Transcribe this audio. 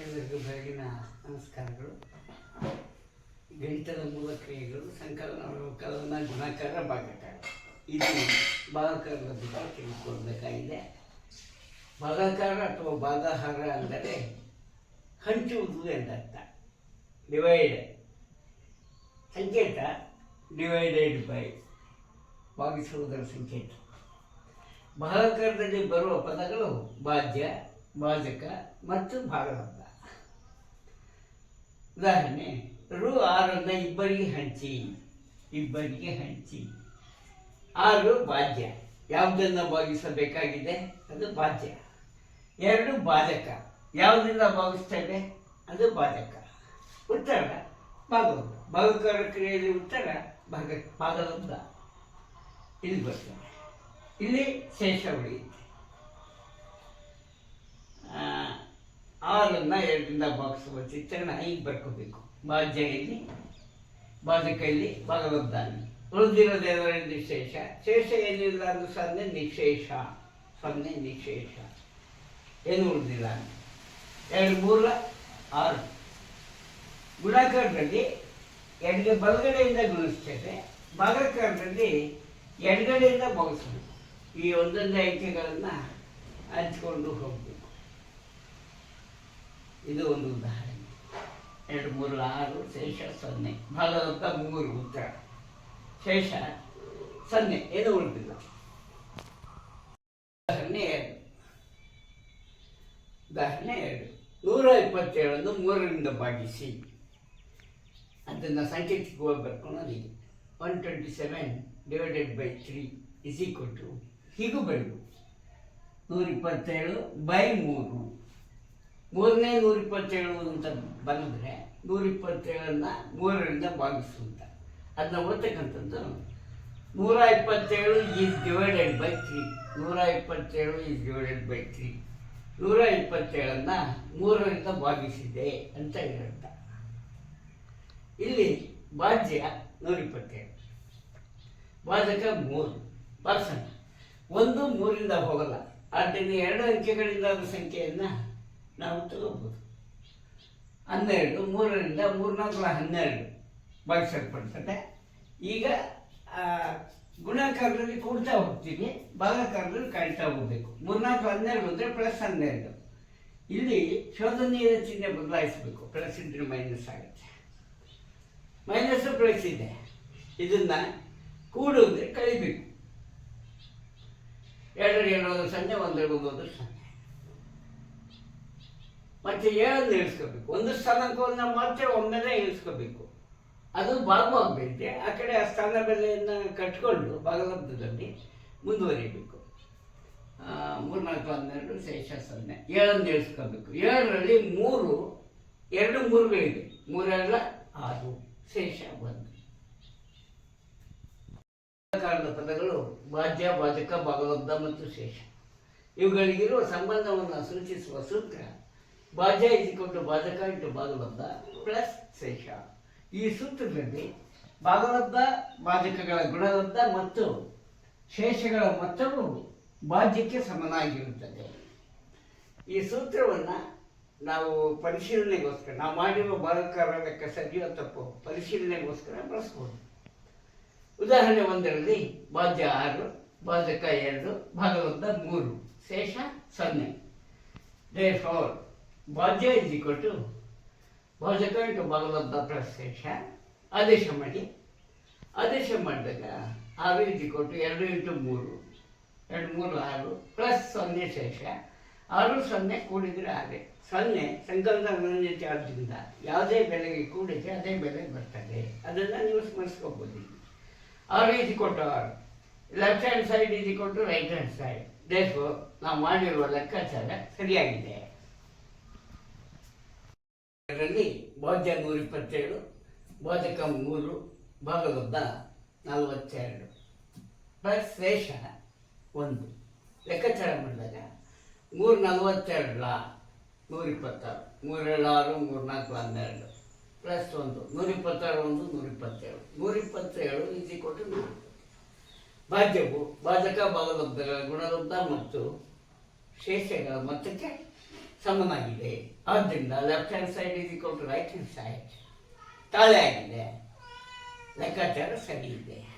ಎಲ್ಲರಿಗೂ ಬೆಳಗಿನ ನಮಸ್ಕಾರಗಳು. ಗಣಿತದ ಮೂಲ ಕ್ರಿಯೆಗಳು ಸಂಕಲನ ಕಲನ ಗುಣಾಕಾರ, ಭಾಗಾಕಾರ. ಇದು ಭಾಗಾಕಾರದ ಬಗ್ಗೆ ತಿಳ್ಕೊಳ್ಬೇಕಾಗಿದೆ. ಭಾಗಾಕಾರ ಅಥವಾ ಭಾಗಾಹಾರ ಅಂದರೆ ಹಂಚುವುದು ಎಂದರ್ಥ. ಡಿವೈಡ್ ಸಂಕೇತ. ಡಿವೈಡೆಡ್ ಬೈ ಭಾಗಿಸುವುದರ ಸಂಕೇತ. ಭಾಗಾಕಾರದಲ್ಲಿ ಬರುವ ಪದಗಳು ಬಾಜ್ಯ ಭಾಜಕ ಮತ್ತು ಭಾಗಲಬ್ಧ ಉದಾಹರಣೆ, ರು ಆರನ್ನ ಇಬ್ಬರಿಗೆ ಹಂಚಿ. ಇಬ್ಬರಿಗೆ ಹಂಚಿ. ಆರು ಬಾಜ್ಯ ಯಾವುದನ್ನು ಭಾಗಿಸಬೇಕಾಗಿದೆ? ಅದು ಬಾಜ್ಯ ಎರಡು ಬಾಧಕ ಯಾವುದನ್ನ ಭಾಗಿಸ್ತೇವೆ? ಅದು ಬಾಧಕ ಉತ್ತರ, ಭಾಗವತ. ಭಾಗಕಾರ ಕ್ರಿಯೆಯಲ್ಲಿ ಉತ್ತರ, ಭಾಗ ಭಾಗಲಬ್ಧ ಇಲ್ಲಿ ಬರ್ತದೆ. ಇಲ್ಲಿ ಶೇಷ ಉಳಿಯುತ್ತೆ ಆ, ಆರನ್ನ ಎರಡರಿಂದ ಭಾಗಿಸುವ ಚಿತ್ರಣ ಹೀಗೆ ಬರ್ಕೋಬೇಕು ಬಾಜ್ಯಲ್ಲಿ ಇಲ್ಲಿ ಬಾಧಕ ಇಲ್ಲಿ ಭಾಗವದ್ದಾನೆ ಉಳಿದಿರೋ ದೇವರ ನಿಶೇಷ? ಶೇಷ ಏನಿಲ್ಲ ಅದು ಸೊನ್ನೆ ನಿಶೇಷ. ಸೊನ್ನೆ ನಿಶೇಷ. ಏನು ಉಳಿದಿಲ್ಲ? ಎರಡು, ಮೂರ, ಆರು. ಗುಣಾಕಾರದಲ್ಲಿ ಎಡಗೆ ಬಲಗಡೆಯಿಂದ ಗುಣಿಸ್ತೇವೆ, ಭಾಗಾಕಾರದಲ್ಲಿ ಎಡಗಡೆಯಿಂದ ಭಾಗಿಸ್ಬೇಕು ಈ ಒಂದೊಂದು ಅಂಕೆಗಳನ್ನು ಹಂಚ್ಕೊಂಡು ಹೋಗಬೇಕು. ಇದು ಒಂದು ಉದಾಹರಣೆ. ಎರಡು, ಮೂರು, ಆರು, ಶೇಷ, ಸೊನ್ನೆ. ಭಾಗದಂತ ಮೂರು ಉತ್ತರ. ಶೇಷ, ಸೊನ್ನೆ. ಏನು ಉಳಿದಿಲ್ಲ. ಉದಾಹರಣೆ ಎರಡು. ಉದಾಹರಣೆ ಎರಡು. ನೂರ ಇಪ್ಪತ್ತೇಳನ್ನು ಮೂರರಿಂದ ಭಾಗಿಸಿ. ಅದನ್ನು ಸಂಕೇತಿಕವಾಗಿ ಬರ್ಕೊಳ್ಳೋದಿದೆ one twenty seven divided by three is equal to ಹೀಗೂ ಬರೆದು ನೂರ ಇಪ್ಪತ್ತೇಳು ಬೈ ಮೂರು. ಮೂರನೇ ನೂರ ಇಪ್ಪತ್ತೇಳು ಅಂತ ಬಂದರೆ ನೂರ ಇಪ್ಪತ್ತೇಳನ್ನ ಮೂರರಿಂದ ಭಾಗಿಸು ಅಂತ ಅದನ್ನ ಓದ್ತಕ್ಕಂಥದ್ದು ನೂರ ಇಪ್ಪತ್ತೇಳು ಈಸ್ ಡಿವೈಡೆಡ್ ಬೈ ತ್ರೀ. ನೂರ ಇಪ್ಪತ್ತೇಳು ಈಸ್ ಡಿವೈಡೆಡ್ ಬೈ ತ್ರೀ. ನೂರ ಇಪ್ಪತ್ತೇಳನ್ನು ಮೂರರಿಂದ ಭಾಗಿಸಿದೆ ಅಂತ ಇದರರ್ಥ. ಇಲ್ಲಿ ಭಾಜ್ಯ ನೂರ ಇಪ್ಪತ್ತೇಳು ಭಾಜಕ ಮೂರು. ಪರ್ಸನ್ ಒಂದು ಮೂರಿಂದ ಹೋಗಲ್ಲ. ಆದ್ದರಿಂದ ಎರಡು ಅಂಕೆಗಳಿಂದ ಸಂಖ್ಯೆಯನ್ನು ನಾವು ತಗೋಬೋದು ಹನ್ನೆರಡು, ಮೂರರಿಂದ ಮೂರ್ನಾಲ್ಕು ಹನ್ನೆರಡು ಭಾಗಿಸಲ್ಪಡ್ತದೆ ಈಗ ಗುಣಾಕಾರದಲ್ಲಿ ಕೂಡ್ತಾ ಹೋಗ್ತೀವಿ ಭಾಗಾಕಾರದಲ್ಲಿ ಕಾಯ್ತಾ ಹೋಗ್ಬೇಕು. ಮೂರ್ನಾಲ್ಕು ಹನ್ನೆರಡು ಅಂದರೆ ಪ್ಲಸ್ ಹನ್ನೆರಡು. ಇಲ್ಲಿ ಶೋಧನೀಯ ಚಿಹ್ನೆ ಬದಲಾಯಿಸಬೇಕು. ಪ್ಲಸ್ ಇದ್ರೆ ಮೈನಸ್ ಆಗುತ್ತೆ. ಮೈನಸ್ ಪ್ಲಸ್ ಇದೆ. ಇದನ್ನು ಕೂಡು ಅಂದರೆ ಕಳಿಬೇಕು. ಎರಡು ಹೇಳೋದು ಸೊನ್ನೆ ಒಂದೆರಡು ಹೋದ್ರೆ ಸೊನ್ನೆ. ಮತ್ತೆ ಏಳನ್ನು ಇಳಿಸ್ಕೋಬೇಕು. ಒಂದು ಸ್ಥಾನಾಂಕವನ್ನು ಮತ್ತೆ ಒಮ್ಮೆಲೆ ಇಳಿಸ್ಕೋಬೇಕು. ಅದು ಭಾಗವಾಗಬೇಕೆ ಆ ಕಡೆ ಆ ಸ್ಥಾನ ಬೆಲೆಯನ್ನು ಕಟ್ಕೊಂಡು ಭಾಗಲಬ್ಧದಲ್ಲಿ ಮುಂದುವರಿಬೇಕು. ಮೂರು ಮೂರ್ನಾಲ್ಕು, ಹನ್ನೆರಡು, ಶೇಷ, ಸೊನ್ನೆ. ಏಳನ್ನು ಇಳಿಸ್ಕೋಬೇಕು. ಏಳರಲ್ಲಿ ಮೂರು, ಎರಡು ಮೂರುಗಳಿವೆ ಮೂರೆಲ್ಲ ಆರು, ಶೇಷ, ಒಂದು. ಕಾರಣದ ಪದಗಳು ಬಾಧ್ಯ ಬಾಧಕ ಭಾಗಲಬ್ಧ ಮತ್ತು ಶೇಷ. ಇವುಗಳಿಗಿರುವ ಸಂಬಂಧವನ್ನು ಸೂಚಿಸುವ ಸೂತ್ರ ಬಾಜ್ಯ ಇಸಿಕೊಂಡು ಬಾಧಕ ಇಂಟು ಭಾಗಲಬ್ಧ ಪ್ಲಸ್ ಶೇಷ. ಈ ಸೂತ್ರದಲ್ಲಿ ಭಾಗಲಬ್ಧ ಬಾಧಕಗಳ ಗುಣಲಬ್ಧ ಮತ್ತು ಶೇಷಗಳ ಮೊತ್ತವು ಭಾಜ್ಯಕ್ಕೆ ಸಮನಾಗಿರುತ್ತದೆ. ಈ ಸೂತ್ರವನ್ನು ನಾವು ಪರಿಶೀಲನೆಗೋಸ್ಕರ, ನಾವು ಮಾಡಿರುವ ಭಾಗಕಾರ ಲೆಕ್ಕ ಸರಿಯೋ ತಪ್ಪು ಪರಿಶೀಲನೆಗೋಸ್ಕರ ಬಳಸ್ಬೋದು. ಉದಾಹರಣೆ ಒಂದರಲ್ಲಿ ಭಾಜ್ಯ ಆರು, ಭಾಜಕ ಎರಡು, ಭಾಗಲಬ್ಧ ಮೂರು, ಶೇಷ ಸೊನ್ನೆ. ಡೇ ಫೋರ್ ಭಾಜ್ಯ ಇಸ್ ಈಕ್ವಲ್ ಟು ಭಾಜಕ ಇಂಟು ಭಗವದ್ ಪ್ರಶೇಷ ಶೇಷ ಆದೇಶ ಮಾಡಿ. ಆದೇಶ ಮಾಡಿದಾಗ ಆರು ಇಸ್ ಈಕ್ವಲ್ ಟು ಎರಡು ಇಂಟು ಮೂರು. ಎರಡು ಮೂರು ಆರು ಪ್ಲಸ್ ಸೊನ್ನೆ ಶೇಷ. ಆರು ಸೊನ್ನೆ ಕೂಡಿದರೆ ಆರೆ. ಸೊನ್ನೆ ಸಂಕಲನ ಅನನ್ಯ ಚಾರ್ಜಿಂದ ಯಾವುದೇ ಬೆಲೆಗೆ ಕೂಡಿದ್ರೆ ಅದೇ ಬೆಲೆ ಬರ್ತದೆ. ಅದನ್ನು ನೀವು ಸ್ಮರಿಸ್ಕೋಬೋದು. ಇಸ್ ಈಕ್ವಲ್ ಟು ಆರು. Left hand side is equal to right hand side ದೇಶ ನಾವು ಮಾಡಿರುವ ಲೆಕ್ಕಾಚಾರ ಸರಿಯಾಗಿದೆ. ಅದರಲ್ಲಿ ಭಾಗ್ಯ ನೂರ ಇಪ್ಪತ್ತೇಳು, ಭಾಜಕ ಮೂರು, ಭಾಗವದ್ದ ನಲವತ್ತೆರಡು. ಪ್ಲಸ್ ಶೇಷ ಒಂದು. ಲೆಕ್ಕಾಚಾರ ಮಾಡಿದಾಗ ಮೂರು ಲಾ ನೂರ ಇಪ್ಪತ್ತಾರು. ಮೂರೇಳು ಆರು ಮೂರ್ನಾಲ್ಕು ಹನ್ನೆರಡು. ಪ್ಲಸ್ ಒಂದು, ನೂರ ಇಪ್ಪತ್ತಾರು ಒಂದು, ನೂರ ಇಪ್ಪತ್ತೇಳು. ನೂರ ಇಪ್ಪತ್ತೇಳು ಈಸಿ ಕೊಟ್ಟು ನೂರು ಭಾಗ್ಯವು ಭಾಜಕ ಭಾಗಲಬ್ಧಗಳ ಗುಣಲಬ್ಧ ಮತ್ತು ಶೇಷಗಳ ಮೊತ್ತಕ್ಕೆ ಸಮನಾಗಿದೆ. ಆದ್ದರಿಂದ left hand side is equal to right hand side ತಾಳೆ ಆಗಿದೆ. ಲೆಕ್ಕಾಚಾರ ಸರಿ ಇದೆ.